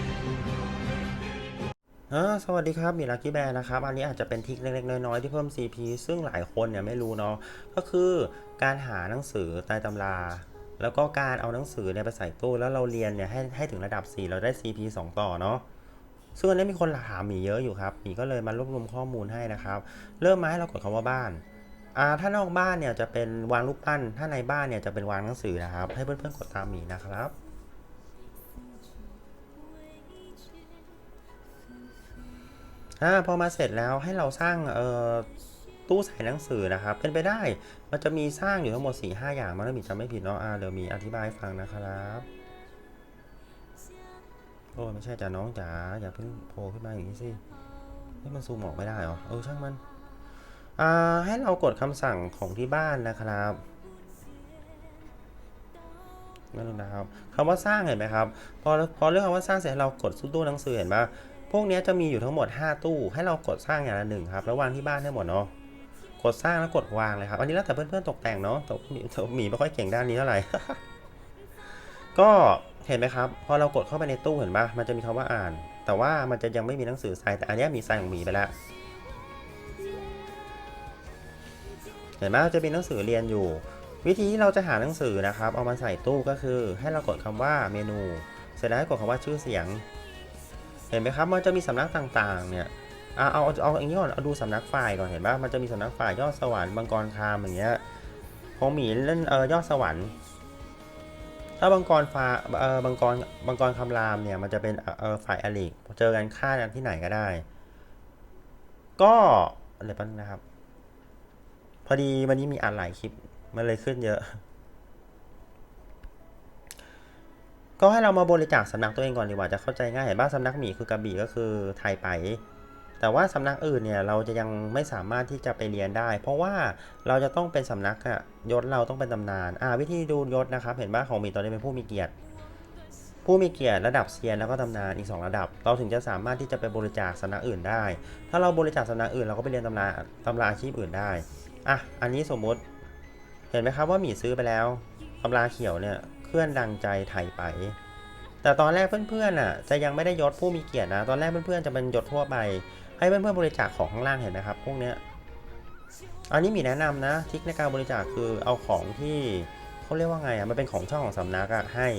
่ สวัสดีครับมีลักกี้แบร์นะครับ อันนี้อาจจะเป็นทริคเล็ก ๆ น้อย ๆ ที่เพิ่ม CP ซึ่งหลายคนเนี่ยไม่รู้เนาะ ก็คือการหาหนังสือใต้ตำรา แล้วก็การเอาหนังสือเนี่ยไปใส่ตู้ แล้วเราเรียนเนี่ยให้ให้ถึงระดับ 4 เราได้ CP 2 ต่อเนาะ ซึ่งอันนี้มีคนถามหมีเยอะอยู่ครับหมีก็เลยมารวบรวมข้อมูลให้นะครับ เริ่มมาให้เรากดคำว่าบ้านอ่าถ้านอกบ้านเนี่ยจะเป็นวางรูปปั้น ถ้าในบ้านเนี่ยจะเป็นวางหนังสือนะครับ ให้เพื่อนๆกดตามหมีนะครับ อ่าพอมาเสร็จแล้วให้เราสร้างเอ่อตู้ใส่หนังสือนะครับ เป็นไปได้มันจะมีสร้างอยู่ทั้งหมด4ีหอย่างมันถ้ามีจำไม่ผิดเนาะอ่าเดี๋ยวมีอธิบายฟังนะครับโอ้ไม่ใช่จ้ะน้องจ๋าอย่าเพิ่งโผล่ขึ้นมาอย่างนี้สิให้มันซูมออกไม่ได้เหรอเออช่างมันอ่าให้เรากดคำสั่งของที่บ้านนะครับนั่นนะครับคำว่าสร้างเห็นไหมครับ พอพอเรื่องคำว่าสร้างเสร็จเรากดตู้หนังสือเห็นปะ พวกนี้จะมีอยู่ทั้งหมด 5 ตู้ ให้เรากดสร้างอย่างละหนึ่งครับ แล้ววางที่บ้านได้หมดเนาะ กดสร้างแล้วกดวางเลยครับ อันนี้แล้วแต่เพื่อนๆตกแต่งเนาะแต่หมีไม่ค่อยเก่งด้านนี้เท่าไหร่ ก็เห็นไหมครับ พอเรากดเข้าไปในตู้เห็นปะมันจะมีคำว่าอ่าน แต่ว่ามันจะยังไม่มีหนังสือใส่แต่อันนี้มีใส่ของหมีไปแล้ว เห็นไหมจะมีหนังสือเรียนอยู่ วิธีที่เราจะหาหนังสือนะครับ เอามาใส่ตู้ก็คือ ให้เรากดคำว่าเมนู เสร็จแล้วกดคำว่าชื่อเสียง เห็นไหมครับ มันจะมีสำนักต่างๆ เนี่ยเอาเอาเอาเอาอย่างนี้ก่อน เอาดูสำนักฝ่ายก่อน เห็นปะมันจะมีสำนักฝ่ายยอดสวรรค์บางกรคามอย่างเงี้ยของหมีเล่นเออยอดสวรรค์ ถ้าบางกรฟ้าเออบางกรบางกรคำรามเนี่ย มันจะเป็นเออฝ่ายอลิกเจอกันฆ่ากันที่ไหนก็ได้ ก็อะไรปั้นงนะครับ พอดีวันนี้มีอ่านหลายคลิป มันเลยขึ้นเยอะ ก็ให้เรามาบริจาคสำนักตัวเองก่อนดีกว่าจะเข้าใจง่ายเห็นบ้างสำนักหมีคือกระบี่ก็คือไทยไป แต่ว่าสำนักอื่นเนี่ยเราจะยังไม่สามารถที่จะไปเรียนได้ เพราะว่าเราจะต้องเป็นสำนักอะยศเราต้องเป็นตำนานอ่าวิธีดูยศนะครับ เห็นบ้าของหมีตอนนี้เป็นผู้มีเกียรติ ผู้มีเกียรติระดับเซียนแล้วก็ตำนานอีก 2 ระดับ เราถึงจะสามารถที่จะไปบริจาคสำนักอื่นได้ ถ้าเราบริจาคสำนักอื่นเราก็ไปเรียนตำราตำราอาชีพอื่นได้อะอันนี้สมมุติ เห็นไหมครับว่าหมีซื้อไปแล้วตำราเขียวเนี่ย เพื่อนดังใจไทยไป แต่ตอนแรกเพื่อนๆน่ะจะยังไม่ได้ยศผู้มีเกียรตินะ ตอนแรกเพื่อนๆจะเป็นยศทั่วไป ให้เพื่อนๆบริจาคของข้างล่างเห็นไหมครับ พวกเนี้ย อันนี้มีแนะนำนะทิคในการบริจาคคือเอาของที่เขาเรียกว่าไงอะมันเป็นของช่องของสำนักอะให้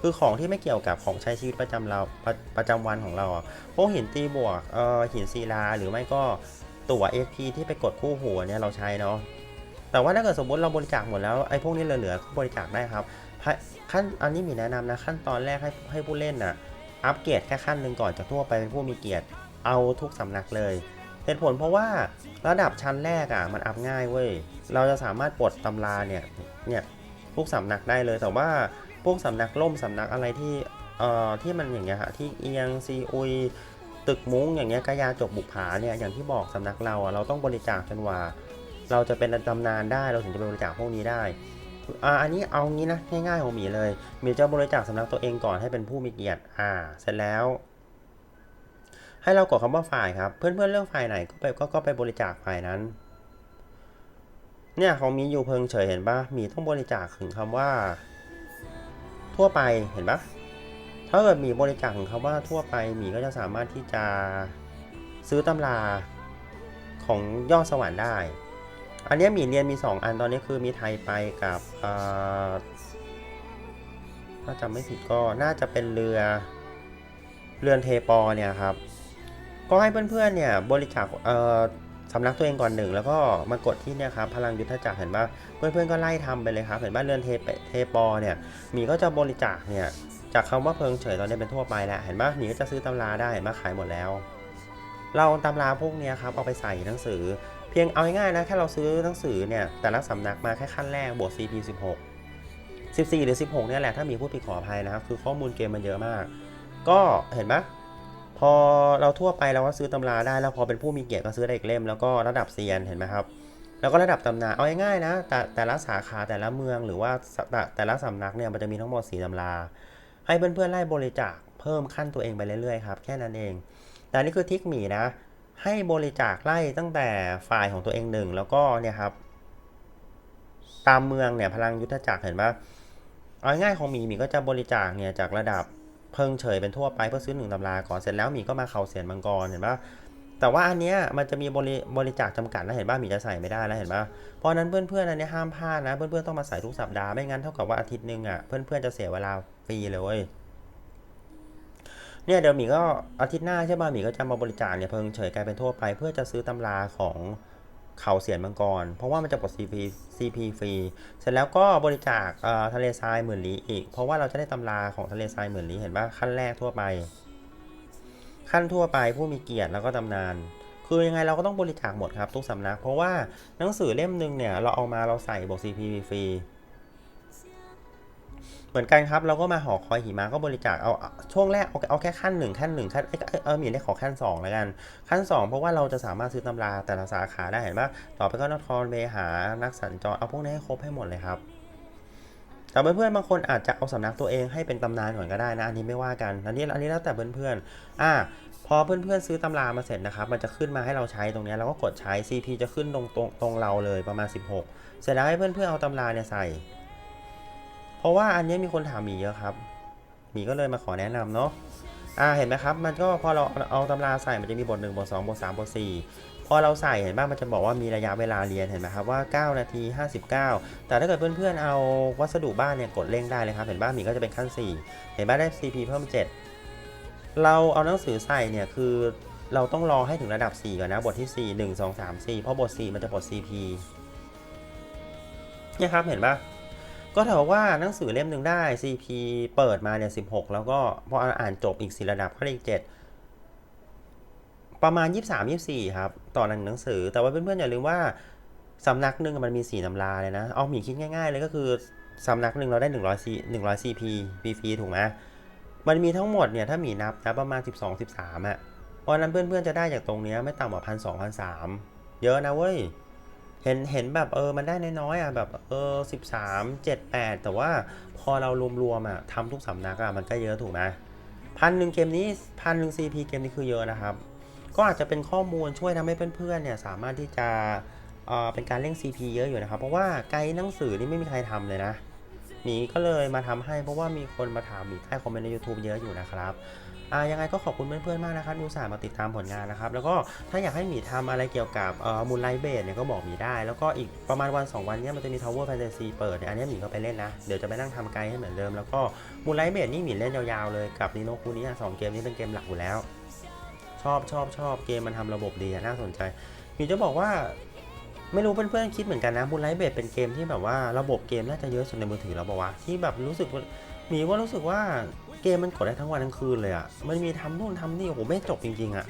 คือของที่ไม่เกี่ยวกับของใช้ชีวิตประจำเราประประจำวันของเราอะพวกหินตีบวกเอ่อหินศิลาหรือไม่ก็ตั๋ว XP ที่ไปกดคู่หัวเนี่ยเราใช้เนาะแต่ว่าถ้าเกิดสมมติเราบริจาคหมดแล้วไอ้พวกนี้เหลือๆก็บริจาคได้ครับ ขั้นอันนี้มีแนะนำนะขั้นตอนแรกให้ให้ผู้เล่นน่ะอัปเกรดแค่ขั้นหนึ่งก่อนจากทั่วไปเป็นผู้มีเกียรติเอาทุกสำนักเลยเหตุผลเพราะว่าระดับชั้นแรกอะมันอัพง่ายเว้ยเราจะสามารถปลดตำราเนี่ยเนี่ยทุกสำนักได้เลยแต่ว่าพวกสำนักล่มสำนักอะไรที่เอ่อที่มันอย่างเงี้ยฮะที่เอียงซีอุยตึกมุ้งอย่างเงี้ยกายาจกบุกผาเนี่ยอย่างที่บอกสำนักเราอะเราต้องบริจาคจนว่า เราจะเป็นตำนานได้เราถึงจะไปบริจาคพวกนี้ได้ อ่าอันนี้เอางี้นะง่ายๆของหมีเลยหมีจะบริจาคสำนักตัวเองก่อนให้เป็นผู้มีเกียรติอ่า เสร็จแล้ว ให้เรากดคำว่าฝ่ายครับ เพื่อนๆเลือกฝ่ายไหนก็ไปก็ก็ไปบริจาคฝ่ายนั้น เนี่ยของมีอยู่เพิงเฉยเห็นปะมีต้องบริจาคถึงคำว่า ทั่วไปเห็นปะถ้าเกิดมีบริจาคถึงคำว่าทั่วไปหมีก็จะสามารถที่จะซื้อตำราของยอดสวรรค์ได้ อันนี้มีเรียนมี 2 อันตอนนี้คือมีไทยไปกับถ้าจำไม่ผิดก็น่าจะเป็นเรือเรือนเทปอเนี่ยครับ ก็ให้เพื่อนๆเนี่ยบริจาคสำนักตัวเองก่อนหนึ่งแล้วก็มากดที่เนี่ยครับพลังยุทธจักรเห็นปะเพื่อนๆก็ไล่ทำไปเลยครับเห็นปะเรือนเทเปเทปอเนี่ยมีก็จะบริจาคเนี่ยจากคำว่าเพิงเฉยตอนนี้เป็นทั่วไปแล้วเห็นปะหมีก็จะซื้อตำราได้เห็นปะขายหมดแล้ว เราตำราพวกนี้ครับเอาไปใส่หนังสือ พียงเอาง่ายๆนะ แค่เราซื้อหนังสือเนี่ย แต่ละสำนักมาแค่ขั้นแรกบวก CP 16 14 หรือ 16 เนี่ยแหละ ถ้ามีผู้ผิดขออภัยนะครับ คือข้อมูลเกมมันเยอะมาก ก็เห็นปะพอเราทั่วไปเราก็ซื้อตำราได้แล้วพอเป็นผู้มีเกียรติก็ซื้อได้อีกเล่ม แล้วก็ระดับเซียนเห็นไหมครับ แล้วก็ระดับตำนานเอาง่ายๆนะแต่แต่ละสาขาแต่ละเมืองหรือว่าแต่แต่ละสำนักเนี่ยมันจะมีทั้งหมด4ตำรา ให้เพื่อนๆไล่บริจาคเพิ่มขั้นตัวเองไปเรื่อยๆครับแค่นั้นเอง แต่นี่คือทิกหมีนะ ให้บริจาคไล่ตั้งแต่ฝ่ายของตัวเองหนึ่งแล้วก็เนี่ยครับ ตามเมืองเนี่ยพลังยุทธจักรเห็นปะเอาง่ายของหมีหมีก็จะบริจาคเนี่ยจากระดับเพิงเฉยเป็นทั่วไปเพื่อซื้อหนึ่งตำราก่อนเสร็จแล้วหมีก็มาเข่าเสียนมังกรเห็นปะแต่ว่าอันเนี้ยมันจะมีบริบริจาคจำกัดนะเห็นปะหมีจะใส่ไม่ได้แล้วเห็นปะเพราะนั้นเพื่อนๆอันเนี้ยห้ามพลาดนะเพื่อนๆต้องมาใส่ทุกสัปดาห์ไม่งั้นเท่ากับว่าอาทิตย์หนึ่งอะเพื่อนๆจะเสียเวลาฟรีเลย เนี่ยเดี๋ยวหมีก็อาทิตย์หน้าใช่ป่ะหมีก็จะมาบริจาคเนี่ยเพิงเฉยกลายเป็นทั่วไป เพื่อจะซื้อตำราของเขาเสียนมังกร เพราะว่ามันจะกด CP CP ฟรี เสร็จแล้วก็บริจาคเอ่อทะเลทรายหมื่นลี้อีก เพราะว่าเราจะได้ตำราของทะเลทรายหมื่นลี้เห็นป่ะขั้นแรกทั่วไป ขั้นทั่วไปผู้มีเกียรติแล้วก็ตำนาน คือยังไงเราก็ต้องบริจาคหมดครับทุกสำนัก เพราะว่าหนังสือเล่มหนึ่งเนี่ยเราเอามาเราใส่บวก CP ฟรี เหมือนกันครับเราก็มาหอคอยหิมะก็บริจาคเอาช่วงแรกเอาเอาแค่ขั้นหนึ่งขั้นหนึ่งขั้นเออเออมีได้ขอขั้นสองแล้วกัน ขั้นสองเพราะว่าเราจะสามารถซื้อตำราแต่ละสาขาได้เห็นปะต่อไปก็นครเวหานักสัญจรเอาพวกนี้ให้ครบให้หมดเลยครับแต่เพื่อนๆบางคนอาจจะเอาสำนักตัวเองให้เป็นตำนานก่อนก็ได้นะอันนี้ไม่ว่ากันอันนี้อันนี้แล้วแต่เพื่อนๆอ่าพอเพื่อนๆซื้อตำรามาเสร็จนะครับมันจะขึ้นมาให้เราใช้ตรงนี้เราก็กดใช้ CP จะขึ้นตรงตรงตรงเราเลยประมาณ 16 เสร็จแล้วให้เพื่อนๆเอาตำราเนี่ยใส่ ราะว่าอันนี้มีคนถามหมีเยอะครับหมีก็เลยมาขอแนะนำเนาะอ่าเห็นไหมครับ มันก็พอเราเอาตำราใส่มันจะมีบท1บท2บท3บท4พอเราใส่เห็นบ้างมันจะบอกว่ามีระยะเวลาเรียนเห็นไหมครับว่า 9 นาที 59 แต่ถ้าเกิดเพื่อนๆเอาวัสดุบ้านเนี่ยกดเร่งได้เลยครับ เห็นบ้างมีก็จะเป็นขั้น 4 เห็นบ้างได้ CP เพิ่ม 7 เราเอาหนังสือใส่เนี่ยคือเราต้องรอให้ถึงระดับ 4 ก่อนนะบทที่ 4 1 2 3 4เพราะบท 4 มันจะบท CP เนี่ยครับเห็นปะ ก็เท่ากับว่าหนังสือเล่มหนึ่งได้ CP เปิดมาเนี่ย16แล้วก็พออ่านจบอีก4ระดับก็ได้อีก7ประมาณ23 24ครับ ต่อหนึ่งหนังสือ แต่ว่าเพื่อนๆอย่าลืมว่าสำนักหนึ่งมันมี4ตำราเลยนะ เอาหมีคิดง่ายๆเลยก็คือสำนักหนึ่งเราได้100 C 100 CP ฟรีๆถูกไหมมันมีทั้งหมดเนี่ยถ้าหมีนับนะประมาณ12 13อะเพราะฉะนั้นเพื่อนๆจะได้จากตรงเนี้ยไม่ต่ำกว่าพันสองพันสามเยอะนะเว้ย เห็นเห็นแบบเออมันได้น้อยๆอะแบบเออสิบสามเจ็ดแปดแต่ว่าพอเรารวมๆอะทำทุกสำนักอะมันก็เยอะถูกไหมพันหนึ่งเกมนี้พันหนึ่งซีพีเกมนี้คือเยอะนะครับ ก็อาจจะเป็นข้อมูลช่วยทำให้เพื่อนๆเนี่ยสามารถที่จะเอ่อเป็นการเร่ง CP เยอะอยู่นะครับ เพราะว่าไกด์หนังสือนี่ไม่มีใครทำเลยนะหมีก็เลยมาทำให้เพราะว่ามีคนมาถามหมีใต้คอมเมนต์ใน YouTube เยอะอยู่นะครับ ยังไงก็ขอบคุณเพื่อนๆมากนะครับดูสามาติดตามผลงานนะครับ แล้วก็ถ้าอยากให้หมีทำอะไรเกี่ยวกับมูลไลท์เบสเนี่ยก็บอกหมีได้ แล้วก็อีกประมาณวัน 2 วันเนี้ยมันจะมี Tower Fantasy เปิดเนี่ยอันนี้หมีก็ไปเล่นนะ เดี๋ยวจะไปนั่งทำไกด์ให้เหมือนเดิม แล้วก็มูลไลท์เบสนี่หมีเล่นยาวๆเลยกับนีโนคูนี้สองเกมนี้เป็นเกมหลักอยู่แล้ว ชอบชอบชอบเกมมันทำระบบดีน่าสนใจหมีจะบอกว่าไม่รู้เพื่อนๆคิดเหมือนกันนะมูลไลท์เบสเป็นเกมที่แบบว่าระบบเกมน่าจะเยอะสุดในมือถือแล้วบอกว่าที่แบบรู้สึกหมีว่ารู้สึกว่า เกมมันกดได้ทั้งวันทั้งคืนเลยอะ่ะ มันมีทำนู่นทำนี่โอ้โหไม่จบจริง ๆอะ่ะ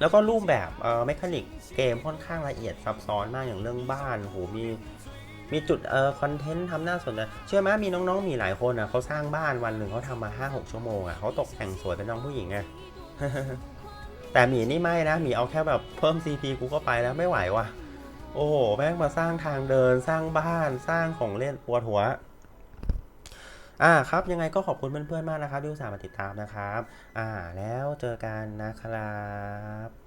แล้วก็รูปแบบเอ่อเมคานิกเกมค่อนข้างละเอียดซับซ้อนมากอย่างเรื่องบ้านโอ้โหมีมีจุดเอ่อคอนเทนต์ทำน่าสนใจเชื่อไหมมีน้องๆมีหลายคนอะเขาสร้างบ้านวันหนึ่งเขาทำมาห้าหกชั่วโมงอะเขาตกแต่งสวยเป็นน้องผู้หญิงไงแต่หมีนี่ไม่นะหมีเอาแค่แบบเพิ่ม CP กูก็ไปแล้วไม่ไหวว่ะ โอ้โหแม่งมาสร้างทางเดินสร้างบ้านสร้างของเล่นปวดหัว อ่าครับยังไงก็ขอบคุณเพื่อนๆมากนะครับที่อุตส่าห์มาติดตามนะครับ อ่าแล้วเจอกันนะครับ